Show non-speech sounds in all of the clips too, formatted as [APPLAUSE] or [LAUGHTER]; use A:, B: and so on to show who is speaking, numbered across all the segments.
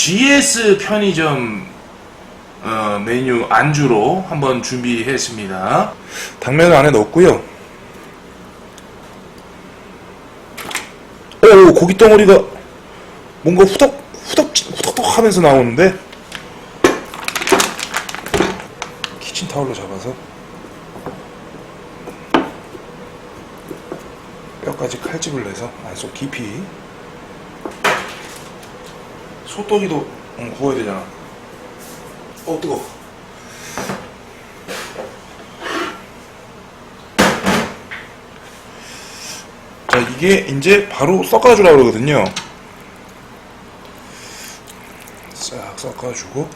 A: GS 편의점 어, 메뉴 안주로 한번 준비했습니다. 당면을 안에 넣었고요. 오 고기 덩어리가 뭔가 후덕 후덕 후덕후덕 하면서 나오는데 키친 타올로 잡아서 뼈까지 칼집을 내서 안속 깊이 소떡이도 응, 구워야 되잖아. 어 뜨거. 자 이게 이제 바로 섞어주라 그러거든요. 싹 섞어주고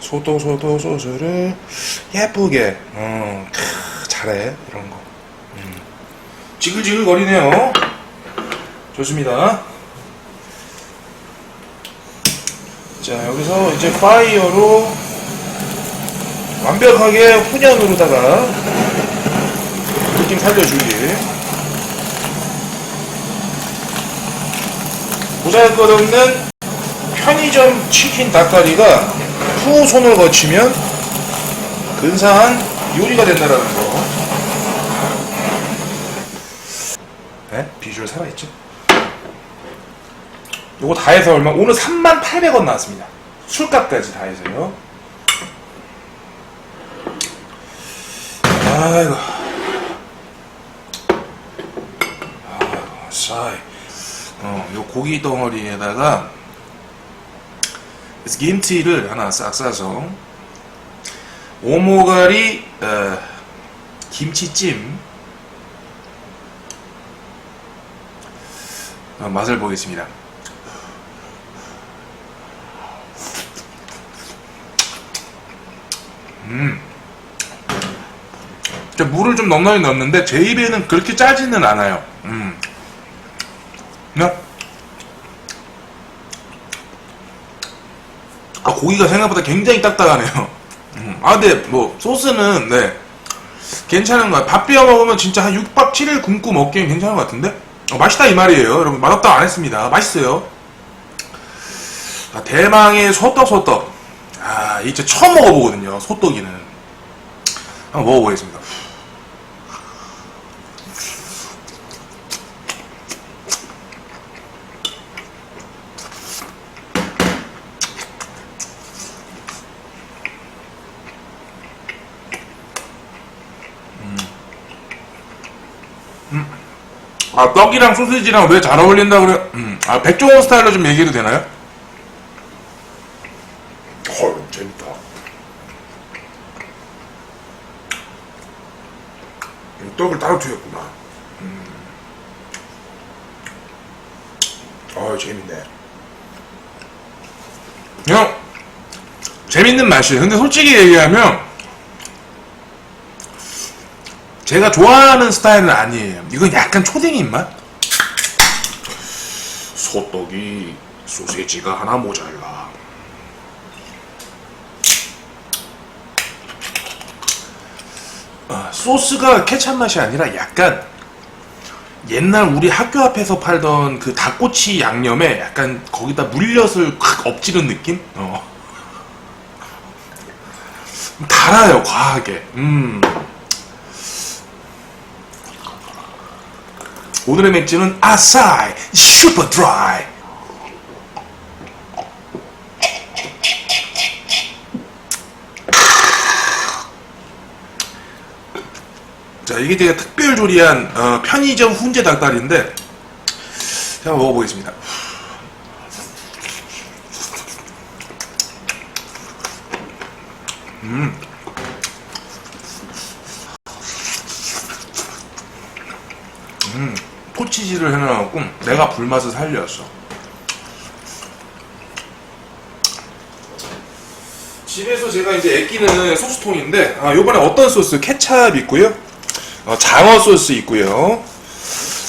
A: 소떡 소떡 소스를 예쁘게 어, 크, 잘해 이런 거. 음. 지글지글 거리네요. 좋습니다. 자 여기서 이제 파이어로 완벽하게 훈연으로다가 느낌 살려주기 보잘것없는 편의점 치킨 닭다리가 후 손을 거치면 근사한 요리가 된다라는 거 네? 비주얼 살아있죠? 요거 다 해서 얼마? 오늘 3800원 나왔습니다. 술값까지 다 해서요. 아이고. 아이고, 싸이. 어, 요 고기 덩어리에다가 그래서 김치를 하나 싹 싸서 오모가리 어, 김치찜 어, 맛을 보겠습니다. 음. 저 물을 좀 넉넉히 넣었는데 제 입에는 그렇게 짜지는 않아요. 음. 네? 아 고기가 생각보다 굉장히 딱딱하네요. 음. 아 근데 뭐 소스는 네 괜찮은 거야. 밥 비워 먹으면 진짜 한 6박 7일 굶고 먹기엔 괜찮은 것 같은데 어, 맛있다 이 말이에요. 여러분 맛없다 안 했습니다. 맛있어요. 아, 대망의 소떡 소떡. 아, 이제 처음 먹어보거든요. 소떡이는. 한번 먹어보겠습니다. 음. 아, 떡이랑 소시지랑 왜 잘 어울린다 그래? 음. 아, 백종원 스타일로 좀 얘기해도 되나요? 헐, 재밌다. 따로 튀겼구나. 음. 어, 재밌네. 그냥, 재밌는 맛이에요. 근데 솔직히 얘기하면, 제가 좋아하는 스타일은 아니에요. 이건 약간 초딩 입맛? 소떡이 소세지가 하나 모자라. 아, 소스가 케찹 맛이 아니라 약간 옛날 우리 학교 앞에서 팔던 그 닭꼬치 양념에 약간 거기다 물엿을 확 엎지른 느낌? 어. 달아요, 과하게. 음. 오늘의 맥주는 아사이 슈퍼 드라이. 이게 제가 특별 조리한 어, 편의점 훈제 닭다리인데 제가 먹어보겠습니다. 음. 음, 토치질을 해놔갖고 내가 불맛을 살렸어. 집에서 제가 이제 아끼는 소스통인데 아, 요번에 어떤 소스? 케찹 있고요. 어, 장어 소스 있고요.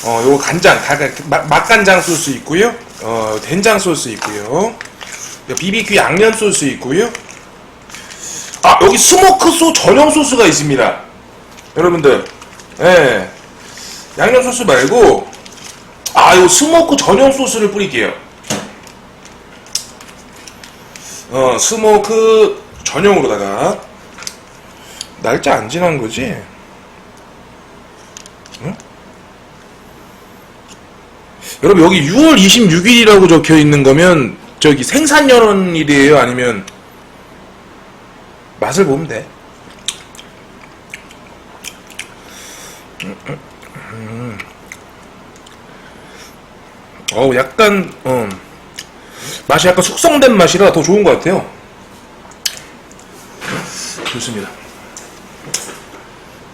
A: 어, 요거 간장, 다, 맛, 맛간장 소스 있고요. 어, 된장 소스 있고요. BBQ 양념 소스 있고요. 아, 여기 스모크 소 전용 소스가 있습니다. 여러분들. 예. 양념 소스 말고 아, 요 스모크 전용 소스를 뿌릴게요. 어, 스모크 전용으로다가 날짜 안 지난 거지? 여러분 여기 6월 26일이라고 적혀 있는 거면 저기 생산 연원일이에요? 아니면 맛을 보면 돼? 어우 약간 어, 맛이 약간 숙성된 맛이라 더 좋은 것 같아요. 좋습니다.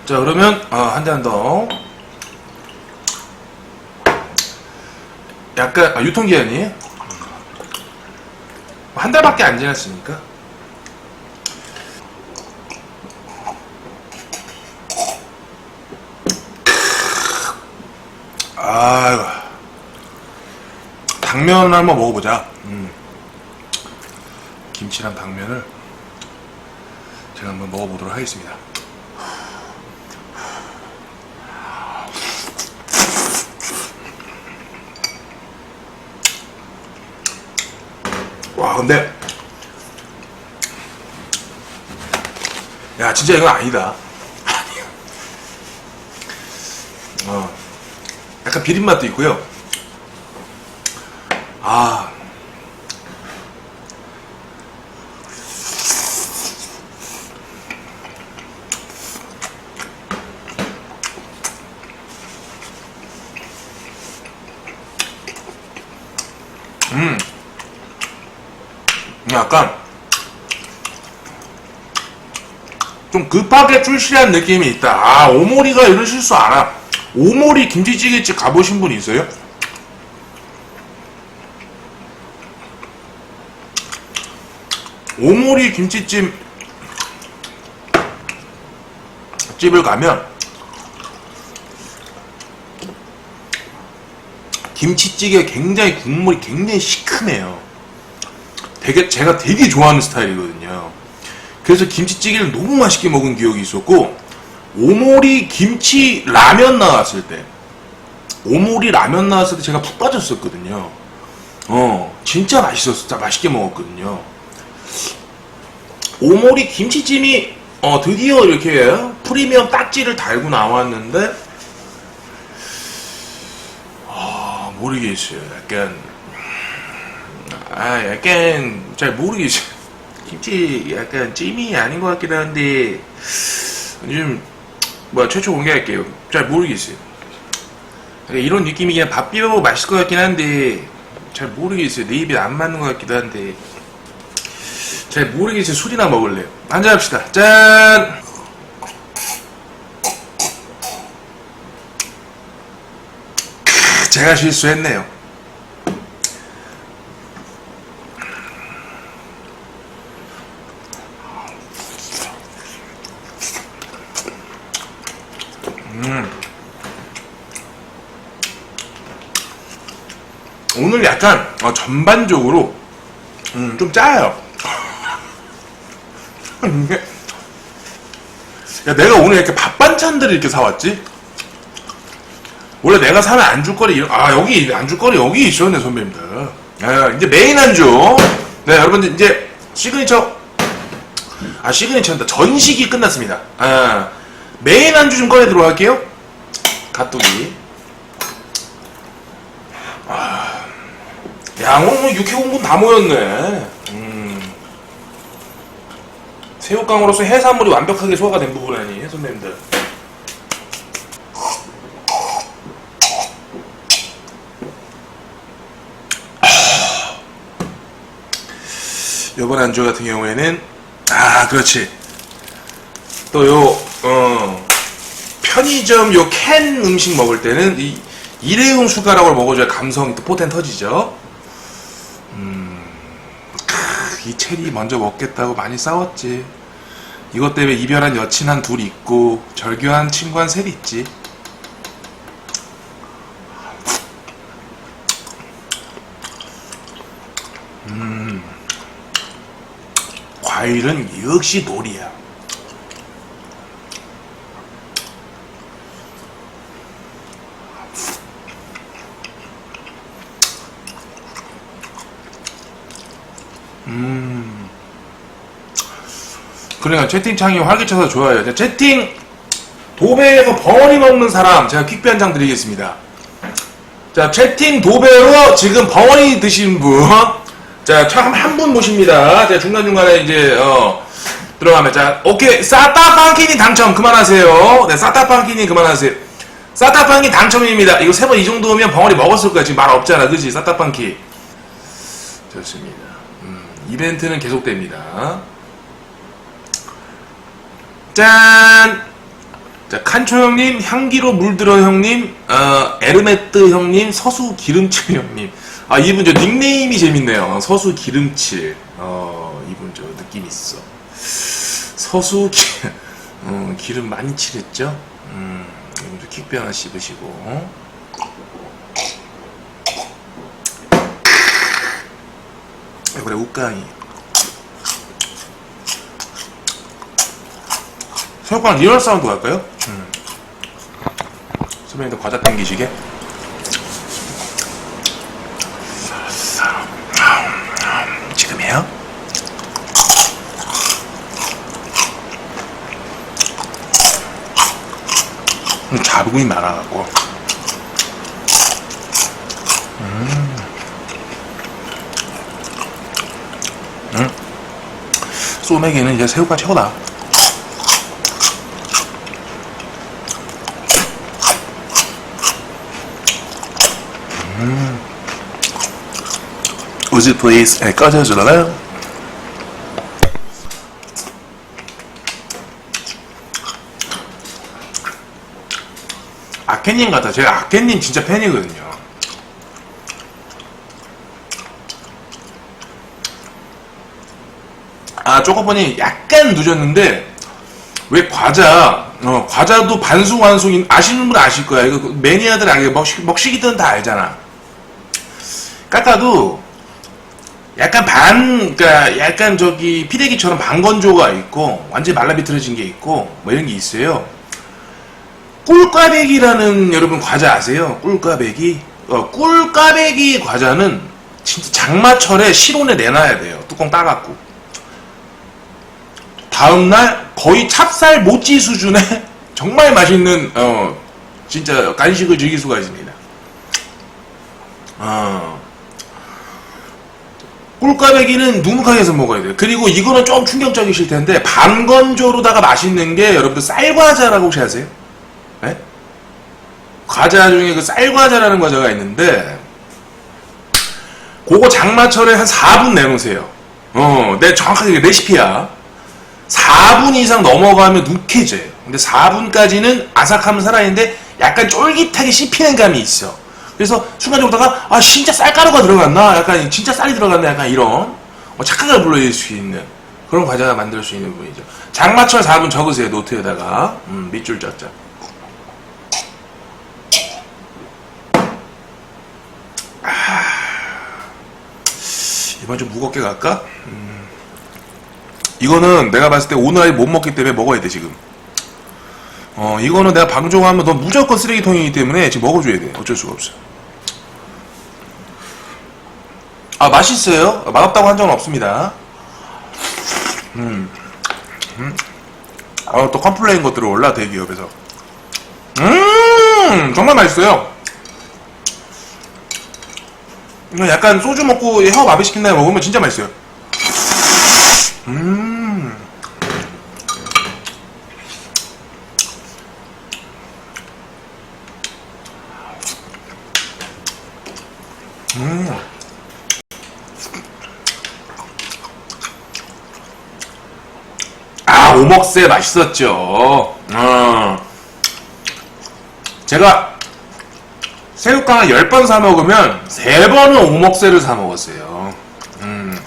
A: 자 그러면 아, 한 잔 더. 약간 아, 유통기한이 한 달밖에 안 지났으니까. 아이고. 당면을 한번 먹어보자. 음. 김치랑 당면을 제가 한번 먹어보도록 하겠습니다. 와, 근데 야, 진짜 이건 아니다. [LAUGHS] 어, 약간 비린 맛도 있고요. 약간 좀 급하게 출시한 느낌이 있다. 아, 오모리가 이런 실수 알아. 오모리 김치찌개집 가보신 분 있어요? 오모리 김치찜 집을 가면 김치찌개 굉장히 국물이 굉장히 시큼해요. 되게 제가 되게 좋아하는 스타일이거든요. 그래서 김치찌개를 너무 맛있게 먹은 기억이 있었고 오모리 김치 라면 나왔을 때 오모리 라면 나왔을 때 제가 푹 빠졌었거든요. 어 진짜 맛있었어, 진짜 맛있게 먹었거든요. 오모리 김치찜이 어, 드디어 이렇게 프리미엄 딱지를 달고 나왔는데 아 모르겠어요. 약간 아 약간 잘 모르겠어요. 김치 약간 찜이 아닌 것 같기도 한데 요즘 뭐 최초 공개할게요. 잘 모르겠어요. 이런 느낌이 그냥 밥 비벼 먹으면 맛있을 것 같긴 한데 잘 모르겠어요. 내 입에 안 맞는 것 같기도 한데 잘 모르겠어요. 술이나 먹을래요. 한잔 합시다. 짠! 크, 제가 실수했네요. 음. 오늘 약간 어, 전반적으로? 음, 좀 짜요. [LAUGHS] 이게 야 내가 오늘 이렇게 밥 반찬들을 이렇게 사왔지? 원래 내가 사는 안주거리 이런 아 여기 안주거리 여기 있었네 선배님들. 아, 이제 메인 안주. 네 여러분들 이제 시그니처. 아 시그니처입니다. 전식이 끝났습니다. 아 메인 안주 좀 꺼내도록 할게요. 가뚜기 야 오늘 육회 공분 다 모였네 음. 새우깡으로서 해산물이 완벽하게 소화가 된 부분 아니에요, 선배님들? 이번 안주 같은 경우에는 아 그렇지 또 요 어, 편의점 요 캔 음식 먹을 때는 이 일회용 숟가락을 먹어줘야 감성이 또 포텐 터지죠 음, 크, 이 체리 먼저 먹겠다고 많이 싸웠지 이것 때문에 이별한 여친 한 둘 있고 절교한 친구 한 셋 있지. 음, 과일은 역시 놀이야. 그러니까 채팅창이 활기차서 좋아요. 자, 채팅 도배에서 벙어리 먹는 사람 제가 퀵비 한 장 드리겠습니다. 자 채팅 도배로 지금 벙어리 드신 분, 자한 분 모십니다. 자 중간 중간에 이제 어 들어가면 자 오케이 사타빵키니 당첨 그만하세요. 네 사타빵키니 그만하세요. 사타빵키 당첨입니다. 이거 세 번 이 정도면 벙어리 먹었을 거야. 지금 말 없잖아, 그지? 사타빵키 좋습니다. 음, 이벤트는 계속됩니다. 짠! 자, 칸초 형님, 향기로 물들어 형님, 어, 에르메트 형님, 서수 기름칠 형님. 아, 이분 저 닉네임이 재밌네요. 서수 기름칠. 어, 이분 저 느낌 있어. 서수 기, 어, 기름 많이 칠했죠? 음, 이분도 킥배 하나 씹으시고. 그래, 우깡이. 새우깡 리얼 사운드 갈까요? 음. 선배님들 과자 땡기시게. 지금이에요? 음, 자국이 많아갖고. 음. 음. 소맥에는 이제 새우가 최고다. 우즈 플레이스 네, 꺼져주라요. 아케님 같아. 제가 아케님 진짜 팬이거든요. 아 쪼꼬보니 약간 늦었는데 왜 과자 어, 과자도 반숙 완숙 아시는 분 아실 거야. 이거 매니아들 알게 먹시, 먹시기들은 다 알잖아 깎아도 약간 반, 그니까 약간 저기 피대기처럼 반건조가 있고 완전 히 말라비틀어진 게 있고 뭐 이런 게 있어요. 꿀꽈배기라는 여러분 과자 아세요? 꿀꽈배기? 어, 꿀꽈배기 과자는 진짜 장마철에 실온에 내놔야 돼요. 뚜껑 따갖고. 다음날 거의 찹쌀 모찌 수준의 [LAUGHS] 정말 맛있는 어 진짜 간식을 즐길 수가 있습니다. 어. 꿀까베기는 눅눅하게 해서 먹어야 돼요. 그리고 이거는 좀 충격적이실 텐데 반건조로다가 맛있는 게 여러분들 쌀과자라고 혹시 아세요? 네? 과자 중에 그 쌀과자라는 과자가 있는데 그거 장마철에 한 4분 내놓으세요. 어, 내 정확하게 레시피야. 4분 이상 넘어가면 눅해져요. 근데 4분까지는 아삭함은 살아있는데 약간 쫄깃하게 씹히는 감이 있어. 그래서 순간적으로 다가 아 진짜 쌀가루가 들어갔나? 약간 진짜 쌀이 들어갔나? 약간 이런 어, 착각을 불러일 수 있는 그런 과자가 만들 수 있는 분이죠. 장마철 4분 적으세요 노트에다가 음, 밑줄 짝짝. 아, 이번 좀 무겁게 갈까? 음, 이거는 내가 봤을 때 오늘 아예 못 먹기 때문에 먹어야 돼 지금. 어 이거는 내가 방종하면 너 무조건 쓰레기통이기 때문에 지금 먹어줘야 돼. 어쩔 수가 없어 아 맛있어요? 맛없다고 한 적은 없습니다. 음, 음. 아 또 컴플레인 것들이 올라 대기업에서. 음 정말 맛있어요. 이거 약간 소주 먹고 혀 마비 시킨 다음에 먹으면 진짜 맛있어요. 음 음. 아, 오목새 맛있었죠. 어. 제가 새우깡을 10번 사 먹으면 3번은 오목새를 사 먹었어요. 음.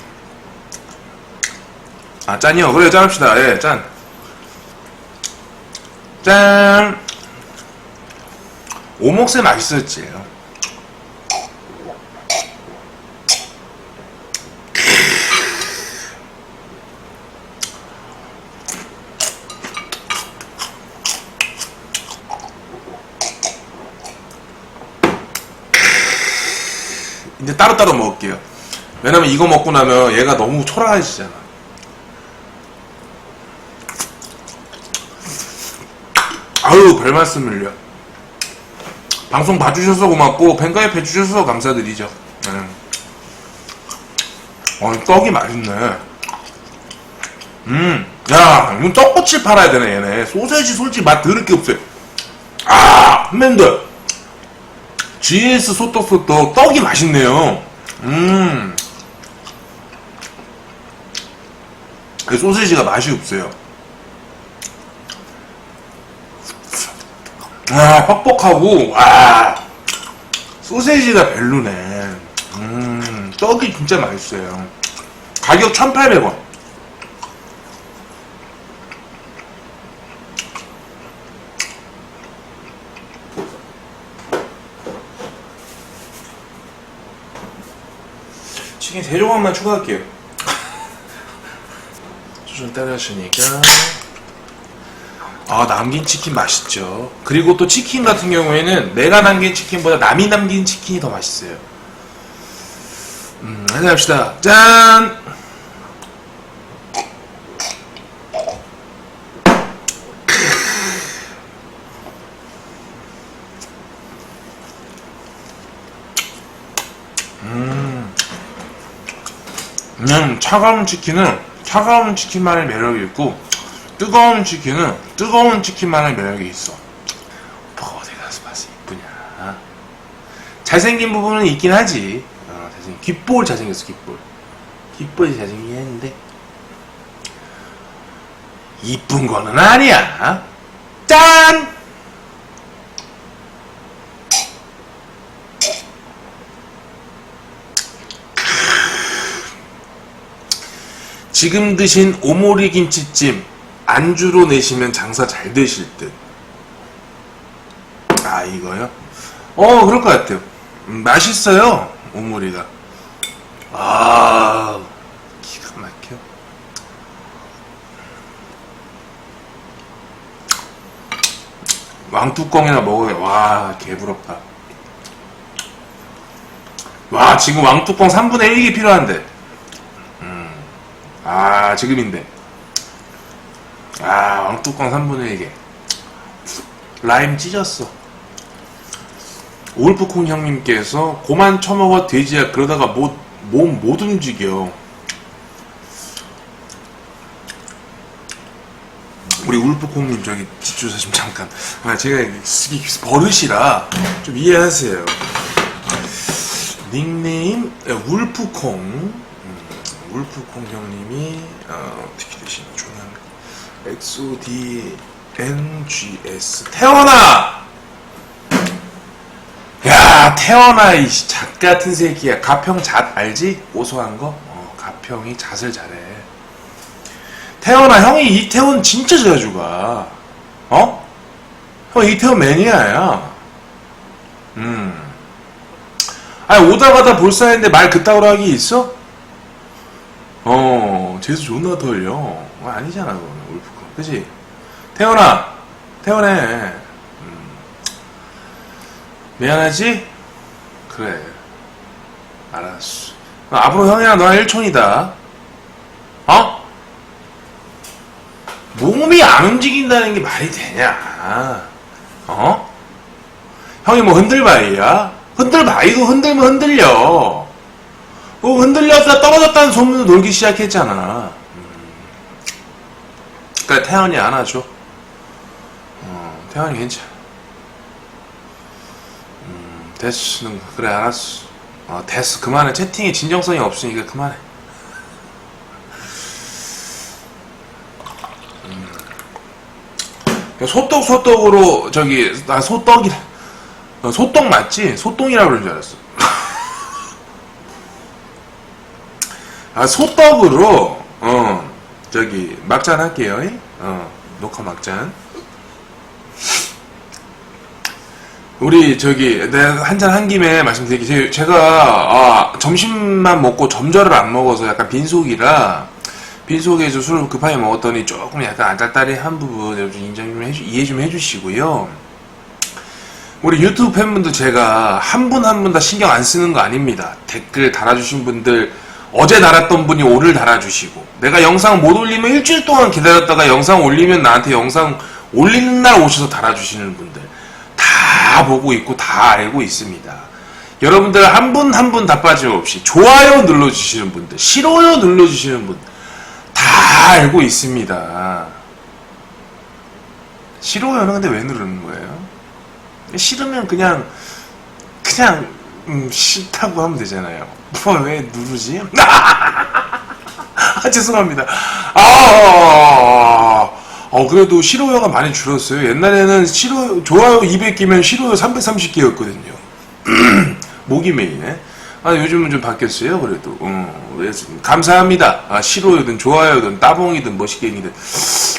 A: 아, 짠이요? 그래, 짠합시다. 예, 짠. 짠. 오목새 맛있었지. 이제 따로따로 먹을게요. 왜냐면 이거 먹고 나면 얘가 너무 초라해지잖아. 아유, 별 말씀을요. 방송 봐주셔서 고맙고, 팬가입 해주셔서 감사드리죠. 네. 어, 떡이 맛있네. 음, 야, 이건 떡꼬치 팔아야 되네, 얘네. 소세지 솔직히 맛 들을 게 없어요. 아, 맨들 GS 소떡 소떡 떡이 맛있네요. 음. 그 소세지가 맛이 없어요. 아, 퍽퍽하고, 아, 소세지가 별로네. 음, 떡이 진짜 맛있어요. 가격 1,800원. 치킨 세 조각만 추가할게요. [LAUGHS] 수준 따라하시니까. 아, 남긴 치킨 맛있죠. 그리고 또 치킨 같은 경우에는 내가 남긴 치킨보다 남이 남긴 치킨이 더 맛있어요. 음, 한잔 합시다. 짠! 음, 차가운 치킨은 차가운 치킨만의 매력이 있고 뜨거운 치킨은 뜨거운 치킨만의 매력이 있어. 오빠가 어디 가서 봐서 이쁘냐? 잘생긴 부분은 있긴 하지. 어, 잘생 귓볼 잘생겼어 귓볼. 귓볼이 잘생기긴 했는데 이쁜 거는 아니야. 짠! 지금 드신 오모리 김치찜 안주로 내시면 장사 잘 되실 듯. 아 이거요? 어 그럴 것 같아요. 음, 맛있어요 오모리가. 아 기가 막혀. 왕뚜껑이나 먹어요. 와 개부럽다. 와 지금 왕뚜껑 3분의 1이 필요한데. 아 지금인데. 아 왕뚜껑 3분의 1개. 라임 찢었어. 올프콘 형님께서 고만 처먹어 돼지야 그러다가 못, 몸 못 움직여. 우리 울프콩님 저기 뒷주사 좀 잠깐. 아 제가 이게 버릇이라 좀 이해하세요. 닉네임 울프콩 음, 울프콩 형님이 어, 어떻게 되시나 조남 XODNGS 태어나! 야 태어나 이잣 같은 새끼야. 가평 잣 알지? 고소한 거? 어, 가평이 잣을 잘해. 태어나 형이 이태원 진짜 자주 가. 어? 형 이태원 매니아야. 음. 아니 오다 가다 볼사했는데 말 그따구로 하기 있어? 어, 재수 존나 털려. 어, 아니잖아, 그거는, 울프콘. 그지? 태연아! 태연해. 음. 미안하지? 그래. 알았어. 어, 앞으로 형이랑 너랑 일촌이다. 어? 몸이 안 움직인다는 게 말이 되냐? 어? 형이 뭐 흔들바위야? 흔들바위도 흔들면 흔들려. 어, 흔들렸다 떨어졌다는 소문으로 놀기 시작했잖아. 음. 그러니까 태연이 안아줘. 어, 태연이 괜찮아. 음, 됐어. 그래, 알았어. 어, 됐어. 그만해. 채팅에 진정성이 없으니까 그만해. 음. 소떡 소떡으로 저기 나 소떡이라 어, 소떡 맞지? 소똥이라 그런 줄 알았어. 아 소떡으로 어 저기 막잔 할게요. 이? 어 녹화 막잔. 우리 저기 내가 한잔 한 김에 말씀드릴게 제- 제가 아, 점심만 먹고 점저를 안 먹어서 약간 빈속이라 빈속에서 술을 급하게 먹었더니 조금 약간 안달달이한 부분 좀 인정 좀 해주, 이해 좀 해주시고요. 우리 유튜브 팬분들 제가 한 분 한 분 다 신경 안 쓰는 거 아닙니다. 댓글 달아주신 분들 어제 달았던 분이 오늘 달아주시고 내가 영상 못 올리면 일주일 동안 기다렸다가 영상 올리면 나한테 영상 올리는 날 오셔서 달아주시는 분들 다 보고 있고 다 알고 있습니다. 여러분들 한 분 한 분 다 빠짐없이 좋아요 눌러주시는 분들, 싫어요 눌러주시는 분 다 알고 있습니다. 싫어요는 근데 왜 누르는 거예요? 싫으면 그냥 그냥 음, 싫다고 하면 되잖아요. 뭐왜 누르지? [LAUGHS] 아, 죄송합니다. 아, 어, 그래도 싫어요가 많이 줄었어요. 옛날에는 싫어, 좋아요 200개면 싫어요 330개였거든요. 목이 메이네. 아, 요즘은 좀 바뀌었어요, 그래도. 어, 왜, 감사합니다. 아, 싫어요든 좋아요든 따봉이든 멋있게이든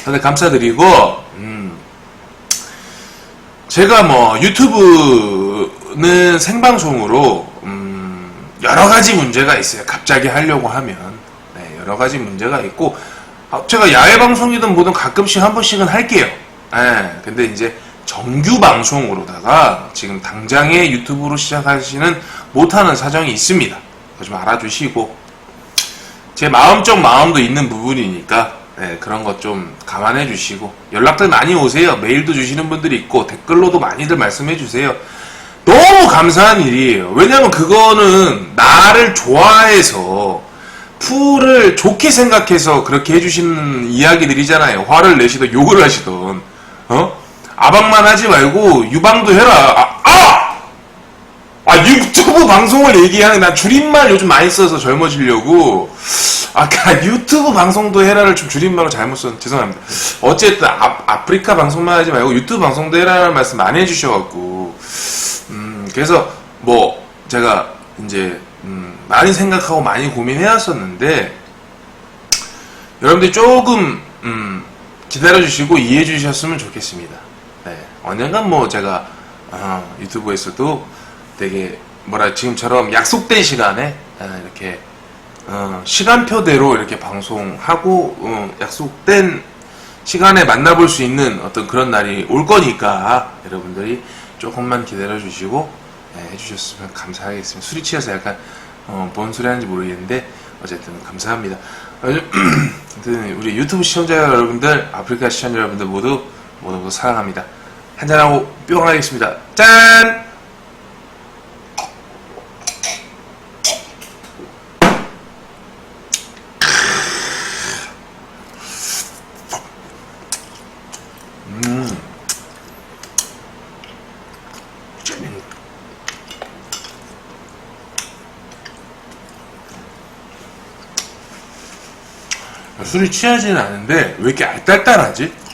A: 다들 감사드리고, 음, 제가 뭐 유튜브 는 생방송으로 음, 여러 가지 문제가 있어요. 갑자기 하려고 하면 네, 여러 가지 문제가 있고 아, 제가 야외 방송이든 뭐든 가끔씩 한 번씩은 할게요. 네, 근데 이제 정규 방송으로다가 지금 당장에 유튜브로 시작하시는 못하는 사정이 있습니다. 좀 알아주시고 제 마음적 마음도 있는 부분이니까 네, 그런 것 좀 감안해 주시고 연락들 많이 오세요. 메일도 주시는 분들이 있고 댓글로도 많이들 말씀해 주세요. 너무 감사한 일이에요. 왜냐면 그거는 나를 좋아해서 풀을 좋게 생각해서 그렇게 해주시는 이야기들이잖아요. 화를 내시던 욕을 하시던 어? 아방만 하지 말고 유방도 해라. 아! 아! 아, 유튜브 방송을 얘기하는, 난 줄임말 요즘 많이 써서 젊어지려고. 아까 유튜브 방송도 해라를 좀 줄임말로 잘못 썼, 죄송합니다. 어쨌든, 아, 아프리카 방송만 하지 말고 유튜브 방송도 해라는 말씀 많이 해주셔갖고. 음, 그래서, 뭐, 제가, 이제, 음, 많이 생각하고 많이 고민해왔었는데, 여러분들이 조금, 음, 기다려주시고 이해해주셨으면 좋겠습니다. 네. 언젠간 뭐, 제가, 어, 유튜브에서도 되게 뭐라 지금처럼 약속된 시간에 아, 이렇게 어, 시간표대로 이렇게 방송하고 어, 약속된 시간에 만나볼 수 있는 어떤 그런 날이 올 거니까 여러분들이 조금만 기다려 주시고 예, 해주셨으면 감사하겠습니다. 술이 취해서 약간 어, 뭔 소리 하는지 모르겠는데 어쨌든 감사합니다. 어, [CLEARS THROAT] 아무튼 우리 유튜브 시청자 여러분들, 아프리카 시청자 여러분들 모두 모두 모두 사랑합니다. 한잔하고 뿅 하겠습니다. 짠! 취하지는 않은데 왜 이렇게 알딸딸하지?